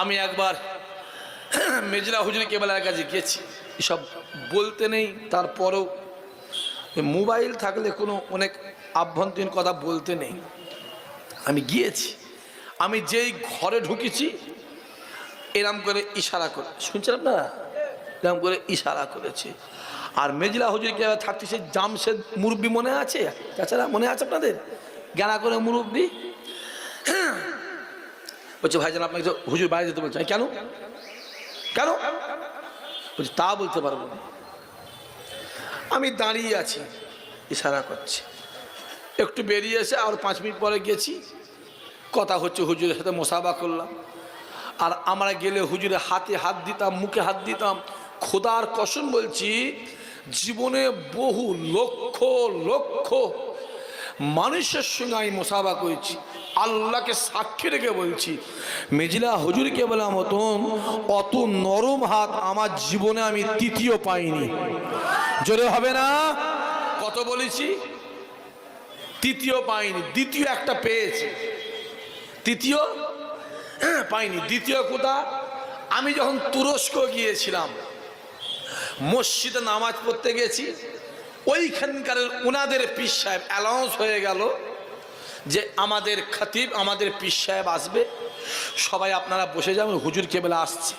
আমি একবার মেজরা হুজুর কেবলার কাছে গেছি এসব বলতে নেই, তারপরেও মোবাইল থাকলে কোনো অনেক আভ্যন্তরীণ কথা বলতে নেই। আমি গিয়েছি, আমি যেই ঘরে ঢুকেছি, এরম করে ইশারা করে, শুনছেন আপনারা? এরম করে ইশারা করেছে। আর মেজলা হুজুর কে থাকতে সে জামশেদ মুরব্বী মনে আছে? তাছাড়া মনে আছে আপনাদের? জ্ঞানা করে মুরব্বী? বলছে, ভাইজান, আপনাকে হুজুর বাইরে যেতে বলছে। কেন? কেন? বলছি, তা বলতে পারব না। আমি দাঁড়িয়ে আছি, ইশারা করছি। একটু বেরিয়ে এসে আর পাঁচ মিনিট পরে গেছি। কথা হচ্ছে হুজুরের সাথে মোসাবা করলাম। আর আমরা গেলে হুজুরের হাতে হাত দিতাম, মুখে হাত দিতাম। খোদার কসম বলছি, জীবনে বহু লক্ষ লক্ষ মানুষের সঙ্গে আমি মোসাবা করেছি। আল্লাহকে সাক্ষী রেখে বলছি মেজিলা হুজুরকে বলা মতন অত নরম হাত আমার জীবনে আমি তৃতীয় পাইনি। জোরে হবে না? কত বলেছি? তৃতীয় পাইনি দ্বিতীয় একটা পেয়েছি। তৃতীয়? হ্যাঁ, পাইনি। দ্বিতীয় কোথা? আমি যখন তুরস্ক গিয়েছিলাম মসজিদে নামাজ পড়তে গেছি ওইখানকার ওনাদের পীর সাহেব অ্যালাউন্স হয়ে গেল যে আমাদের খাতিব, আমাদের পীর সাহেব আসবে, সবাই আপনারা বসে যাবেন হুজুর কেবেলা আসছে।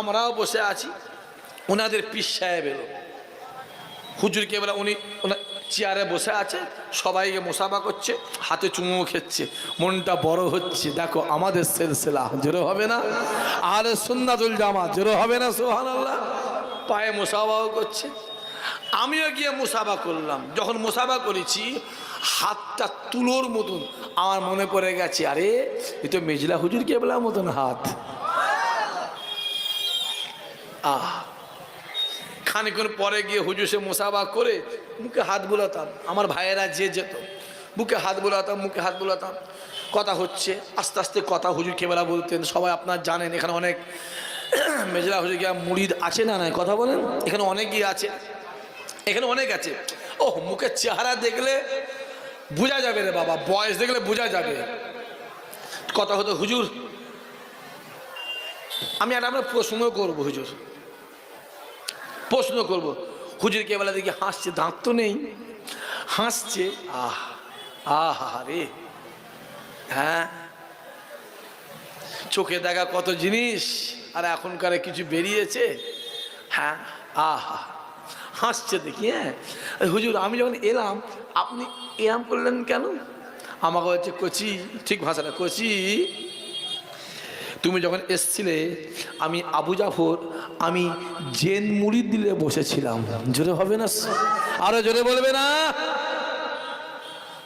আমরাও বসে আছি, ওনাদের পীর সাহেব এলো। হুজুর কেবেলা উনি ওনার চেয়ারে বসে আছে, সবাইকে মোসাফা করছে, হাতে চুমু খেচ্ছে, মনটা বড় হচ্ছে। দেখো, আমাদের সেলসেলা, জোরে হবে না? আরে সুন্নাতুল জামা জোরে হবে না সোহান আল্লাহ পায়ে মোসাফাও করছে। আমিও গিয়ে মোসাফা করলাম। যখন মোসাফা করেছি, হাতটা তুলোর মতন আমার মনে পড়ে গেছে, আরে, এ তো মেজলা হুজুর কেবলার মতন হাত। আহ খানিক্ষণ পরে গিয়ে হুজুর সে মোসাবা করে মুখে হাত বুলাতাম। আমার ভাইয়েরা যে যেত বুকে হাত বুলাতাম, মুখে হাত বুলাতাম। কথা হচ্ছে, আস্তে আস্তে কথা হুজুর কেবেলা বলতেন, সবাই আপনার জানেন, এখানে অনেক মেজলা হুজুর গিয়া মুড়িদ আছে না নাই? কথা বলেন, এখানে অনেকই আছে। এখানে অনেক আছে। ও মুখের চেহারা দেখলে বোঝা যাবে রে বাবা, বয়স দেখলে বোঝা যাবে। কথা হতো, হুজুর, আমি আর আমরা প্রশ্ন করব, হুজুর। প্রশ্ন করব। হুজুর কে বেলা, দেখি, হাসছে, দাঁত তো নেই। হাসছে, আহ আহ রে হ্যাঁ? চোখে দেখা কত জিনিস, আর এখনকার কিছু বেরিয়েছে? হ্যাঁ আহা হাসছে দেখি হ্যাঁ? হুজুর, আমি যখন এলাম, আপনি এরাম করলেন কেন? আমাকে হচ্ছে কচি, ঠিক ভাষাটা, কচি, তুমি যখন এসছিলে, আমি আবু জাফর, আমি জেন মুড়ি দিলে বসেছিলাম। জোরে হবে না? আরও জোরে বলবে না?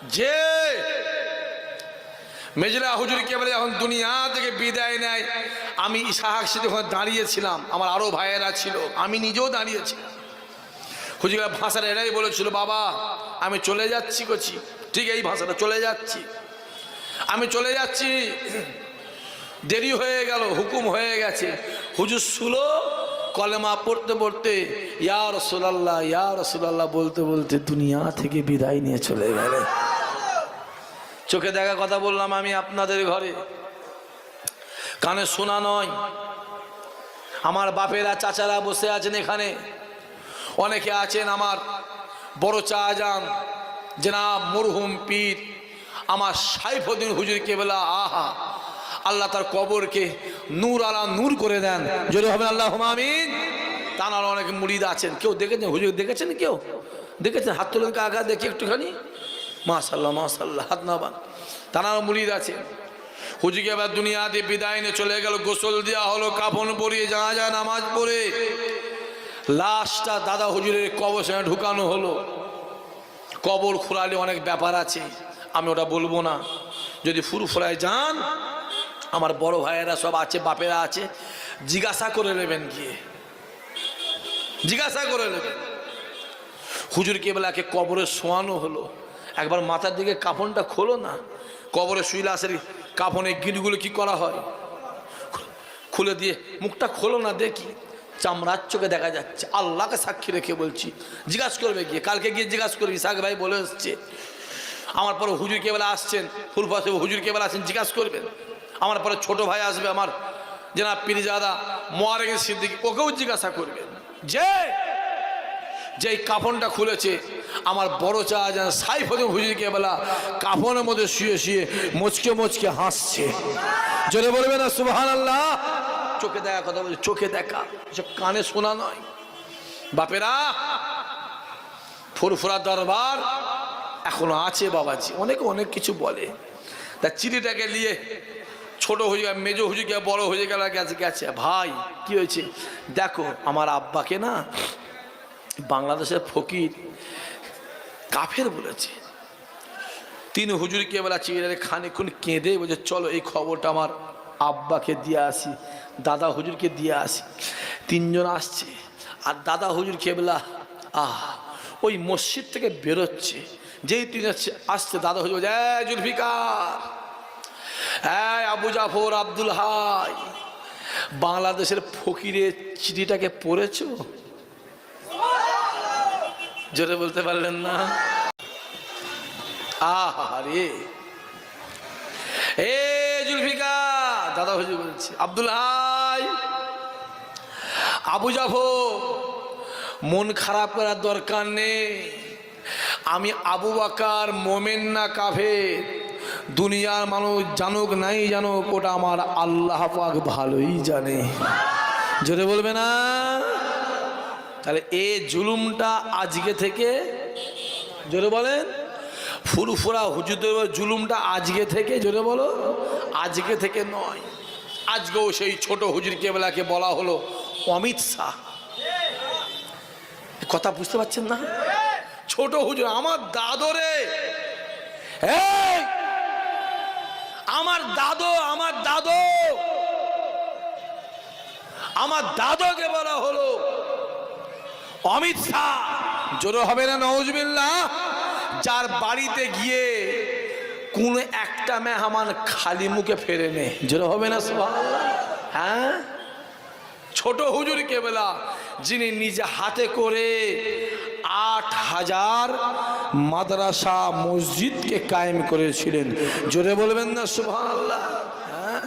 যে মেজরা হুজুর কেবল যখন দুনিয়া থেকে বিদায় নেয়। আমি ইসাহাক সাথে দাঁড়িয়েছিলাম। আমার আরও ভাইয়েরা ছিল। আমি নিজেও দাঁড়িয়েছিলাম। হুজুর ভাষাটা এরাই বলেছিল, বাবা, আমি চলে যাচ্ছি কচি। ঠিক এই ভাষাটা, চলে যাচ্ছি। আমি চলে যাচ্ছি, দেরি হয়ে গেল, হুকুম হয়ে গেছে। হুজুর শুলো, কলেমা পড়তে পড়তে, ইয়া রসুলাল্লাহ ইয়া রসুলাল্লাহ বলতে বলতে দুনিয়া থেকে বিদায় নিয়ে চলে গেলে। চোখে দেখা কথা বললাম আমি আপনাদের ঘরে। কানে শোনা নয়। আমার বাপেরা, চাচারা বসে আছেন এখানে। অনেকে আছেন আমার বড় চা যান জেনাব মরহুম পীর, আমার সাইফুদ্দিন হুজুর কেবলা আহা, আল্লাহ তার কবরকে নূর আলা নূর করে দেন। যদি হবে আল্লাহ আমিন। তানার অনেক মুড়িদ আছেন। কেউ দেখেছেন? হুজুর দেখেছেন কেউ? দেখেছেন? হাত তুলেন কাকা, দেখি একটুখানি। মাশাল্লাহ মাশাল্লাহ হাত না বান তানার মুড়িদ আছে হুজুরকে এবার দুনিয়াতে বিদায় নিয়ে চলে গেল, গোসল দেওয়া হলো, কাফন পরিয়ে যা নামাজ পড়ে। লাশটা দাদা হুজুরের কবর ঢুকানো হলো। কবর খোলালে অনেক ব্যাপার আছে, আমি ওটা বলব না। যদি ফুরফুরায় যান, আমার বড় ভাইয়েরা সব আছে, বাপেরা আছে, জিজ্ঞাসা করে নেবেন গিয়ে। জিজ্ঞাসা করে নেবেন। হুজুর কেবলাকে কবরে শোয়ানো হলো। একবার মাথার দিকে কাফনটা খোলো না। কবরে শুইলে কাফনে গিটগুলো কি করা হয়? খুলে দিয়ে মুখটা খোলো না দেখি। চামড়ার চোখে দেখা যাচ্ছে। আল্লাহকে সাক্ষী রেখে বলছি, জিজ্ঞাসা করবে গিয়ে। কালকে গিয়ে জিজ্ঞাসা করবি সাক ভাই বলে এসছে। আমার পরে হুজুর কেবেলা আসছেন? ফুল ফাসে হুজুর কেবেলা আসছেন, জিজ্ঞাসা করবেন আমার পরে ছোট ভাই আসবে, আমার জেনা পিরিজাদা মোয়ারেগের সিদ্দিকি, ওকেও জিজ্ঞাসা করবেন যে যেই কাফনটা খুলেছে, আমার বড় চা যেন সাইফ হতে হুজুরকে বেলা, কাফনের মধ্যে শুয়ে শুয়ে মুচকে মুচকে হাসছে। জোরে বলবে না সুবহান আল্লাহ চোখে দেখা কথা বলছে, চোখে দেখা। এসব কানে শোনা নয়। বাপেরা, ফুরফুরা দরবার এখনও আছে বাবাজি, অনেকে অনেক কিছু বলে। তা চিঠিটাকে নিয়ে ছোট হয়ে গেল, মেজো হয়ে গেল, বড় হয়ে গেল, গেছে গেছে। ভাই, কি হয়েছে? দেখো, আমার আব্বাকে না বাংলাদেশের ফকির কাফের বলেছে। তিন হুজুরকে বেলা চিড়ে খানিক্ষণ কেঁদে বলছে, চলো, এই খবরটা আমার আব্বাকে দিয়ে আসি, দাদা হুজুরকে দিয়ে আসি। তিনজন আসছে, আর দাদা হুজুর কেবলা আহ, ওই মসজিদ থেকে বেরোচ্ছে। যেই তিন আসছে- দাদা হুজুর "এই জুলফিকার হ্যাঁ আবু জাফর আব্দুল হাই, বাংলাদেশের ফকিরের চিঠিটাকে পড়েছো? জোরে বলতে পারলেন না? আহারে এ হুজুর বলছি, আব্দুল হাই আবু জাফর মন খারাপ করার দরকার নেই। আমি আবু বাকার মোমেন না কাফে দুনিয়ার মানুষ জানুক নাই জানুক, ওটা আমার আল্লাহ পাক ভালোই জানে। জোরে বলবে না? তাহলে এ জুলুমটা আজকে থেকে, জোরে বলেন, ফুরফুরা হুজুরদের জুলুমটা আজকে থেকে, জোরে বলো, আজকে থেকে নয়। আজকেও সেই ছোট হুজুর কেবলাকে বলা হলো অমিত শাহ। কথা বুঝতে পারছেন না? ছোট হুজুর, আমার দাদরে! আমার দাদো আমার দাদো। আমার দাদোকে বলা হলো অমিত শাহ। জোরে হবে না নওজবিল্লা যার বাড়িতে গিয়ে কোন একটা মেহমান খালি মুখে ফেরে নে। জোরে হবে না? হ্যাঁ? ছোট হুজুর কেবলা, যিনি নিজে হাতে করে আট হাজার মাদ্রাসা মসজিদকে কায়েম করেছিলেন। জোরে বলবেন না সুবহানাল্লাহ? হ্যাঁ?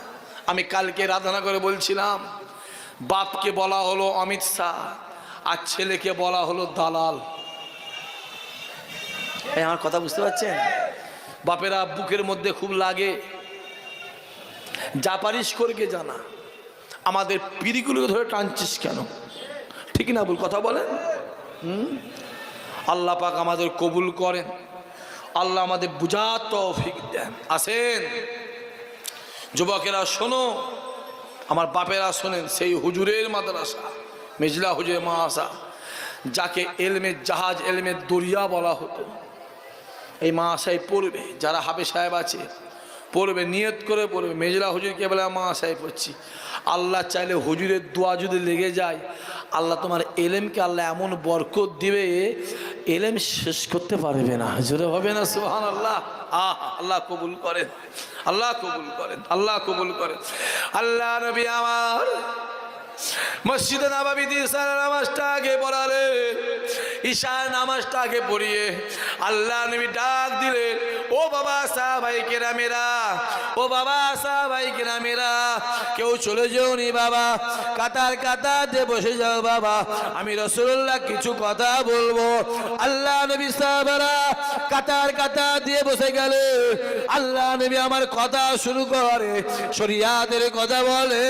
আমি কালকে রাধনা করে বলছিলাম, বাপকে বলা হলো অমিত শাহ, আর ছেলেকে বলা হলো দালাল। আমার কথা বুঝতে পারছেন? বাপেরা বুকের মধ্যে খুব লাগে। যা পারিস করকে জানা, আমাদের পিড়িগুলোকে ধরে টানছিস কেন? ঠিক না ভুল কথা বলেন? আল্লাহ পাক আমাদের কবুল করেন। আল্লাহ আমাদের বুঝার তৌফিক দেন। আসেন। যুবকেরা, শোনো। আমার বাপেরা শোনেন, সেই হুজুরের মাদ্রাসা, মেজলা হুজুরের মাসা যাকে এলমের জাহাজ এলমের দরিয়া বলা হতো। এই মাসায় পড়বে, যারা হাবে সাহেব আছে, পড়বে, নিয়ত করে পড়বে। মেজলা হুজুরকে বলে মা সাহেব পড়ছি। আল্লাহ চাইলে হুজুরের দোয়া যদি লেগে যায়, আল্লাহ তোমার এলেমকে আল্লাহ এমন বরকত দিবে, এলেম শেষ করতে পারবে না। জোরে হবে না সুহান আল্লাহ আহ, আল্লাহ কবুল করেন, আল্লাহ কবুল করেন, আল্লাহ কবুল করেন। আল্লাহ নবী আমার মসজিদে নাবাবি দিয়ে সারা নামাজটা আগে পড়ালে ঈশার নামাজটাকে পড়িয়ে আল্লাহ নবী ডাক দিলেন ও বাবা সাহ ভাই কেরামেরা, ও বাবা সাহ ভাই কেরামেরা, কেউ চলে যেও নি বাবা, কাতার কাতার দিয়ে বসে যাও বাবা, আমি রসুল্লাহ কিছু কথা বলব। আল্লাহ নবী সাহাবারা কাতার কাতার দিয়ে বসে গেলে, আল্লাহ নবী আমার কথা শুরু করে, শরিয়াতের কথা বলে,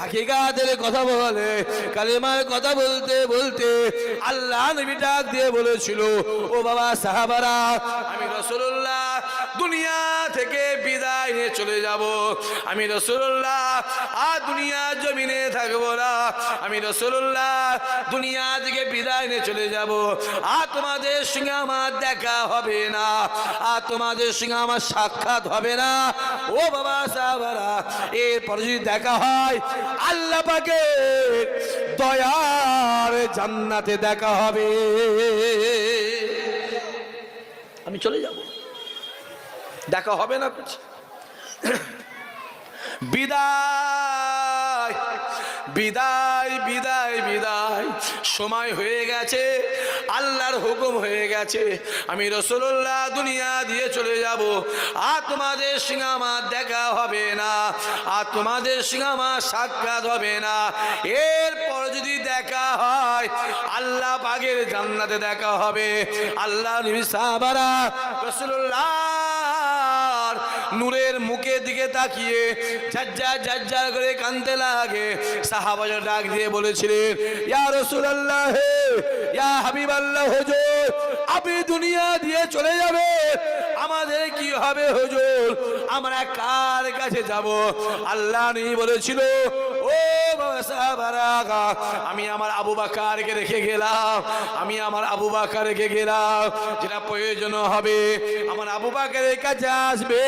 হাকিকাতের কথা বলে, কালিমার কথা বলতে বলতে আল্লাহ নবী ডাক দিয়ে বলেছিল, ও বাবা সাহাবারা, আমি রসুল্লাহ দুনিয়া থেকে বিদায় নিয়ে চলে যাব। আমি রসুল্লাহ আর দুনিয়া জমিনে থাকব না। আমি রসুল্লাহ দুনিয়া থেকে বিদায় নিয়ে চলে যাব। আর তোমাদের সঙ্গে আমার দেখা হবে না। আর তোমাদের সঙ্গে আমার সাক্ষাৎ হবে না। ও বাবা সাহাবারা, এরপর যদি দেখা হয়, আল্লাহ পাকে দয়ার জান্নাতে দেখা হবে। আমি চলে যাব। দেখা হবে না কিছু। বিদায় বিদায় বিদায় বিদায়। সময় হয়ে গেছে, আল্লাহর হুকুম হয়ে গেছে। আমি রসুল্লাহ দুনিয়া দিয়ে চলে যাব, আর তোমাদের সঙ্গে দেখা হবে না, আর তোমাদের সঙ্গে আমার সাক্ষাৎ হবে না। এরপর যদি দেখা হয়, আল্লাহ পাগের জান্নাতে দেখা হবে। আল্লাহ রসুল্লাহ নূরের মুখের দিকে তাকিয়ে ঝাজ্জার ঝাজ্জার করে কানতে লাগে। সাহাবাজা ডাক দিয়ে বলেছিলেন, ইয়া রাসূলুল্লাহ হে ইয়া হাবিবাল্লাহ, হুজুর, আপনি দুনিয়া দিয়ে চলে যাবে আমাদের কি হবে, হুজুর? আমরা কার কাছে যাব? আল্লাহ নবী বলেছিল, ও আমি আমার আবু বাকারকে রেখে গেলাম। আমি আমার আবু বাকার রেখে গেলাম। যেটা প্রয়োজন হবে আমার আবু বাকারের কাছে আসবে,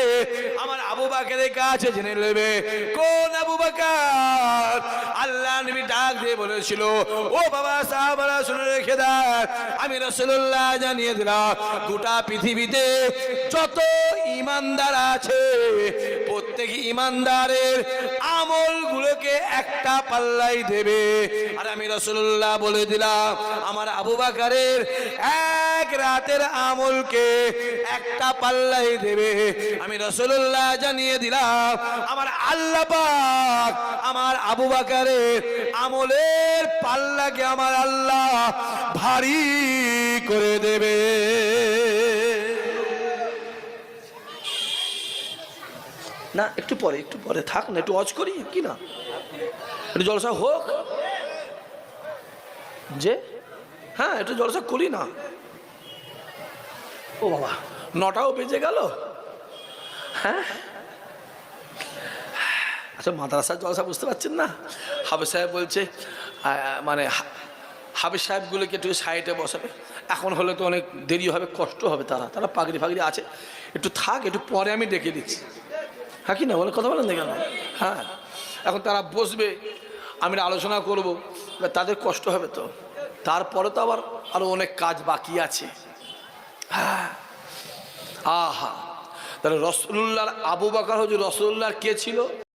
আমার আবু বাকারের কাছে জেনে নেবে। কোন আবু বাকার? আল্লাহ নবী ডাক দিয়ে বলেছিল, ও বাবা, সাহাবারা, শুনে রেখে দেন আমি রসুল্লাহ জানিয়ে দিলাম, গোটা পৃথিবীতে যত ইমানদার আছে প্রত্যেক ইমানদারের আমলগুলোকে একটা পাল্লাই দেবে? আর আমি রসুল্লাহ বলে দিলাম, আমার আবু বাকারের এক রাতের আমলকে একটা পাল্লাই দেবে। আমি রসুল্লাহ জানিয়ে দিলাম, আমার আল্লাহ আমার আবু বাকারের আমলের পাল্লাকে আমার আল্লাহ ভারী করে দেবে। না, একটু পরে একটু পরে থাক না, একটু অজ করি, কি না? একটু জলসা হোক। যে? হ্যাঁ একটু জলসা করি না। ও বাবা, নটাও বেজে গেল? হ্যাঁ? আচ্ছা মাদ্রাসার জলসা বুঝতে পারছেন না? হাবিজ সাহেব বলছে মানে হাবিজ সাহেবগুলোকে একটু সাইডে বসাবে। এখন হলে তো অনেক দেরি হবে, কষ্ট হবে তারা। তারা পাগড়ি ফাগড়ি আছে। একটু থাক, একটু পরে আমি ডেকে দিচ্ছি। হ্যাঁ কি না? বলে কথা বলেন না কেন? হ্যাঁ। এখন তারা বসবে, আমি আলোচনা করব। তাদের কষ্ট হবে তো। তারপরে তো আবার আরও অনেক কাজ বাকি আছে। হ্যাঁ। আহা। তাহলে রসুল্লাহর, আবু বাকার হচ্ছে রসুল্লাহর কে ছিল?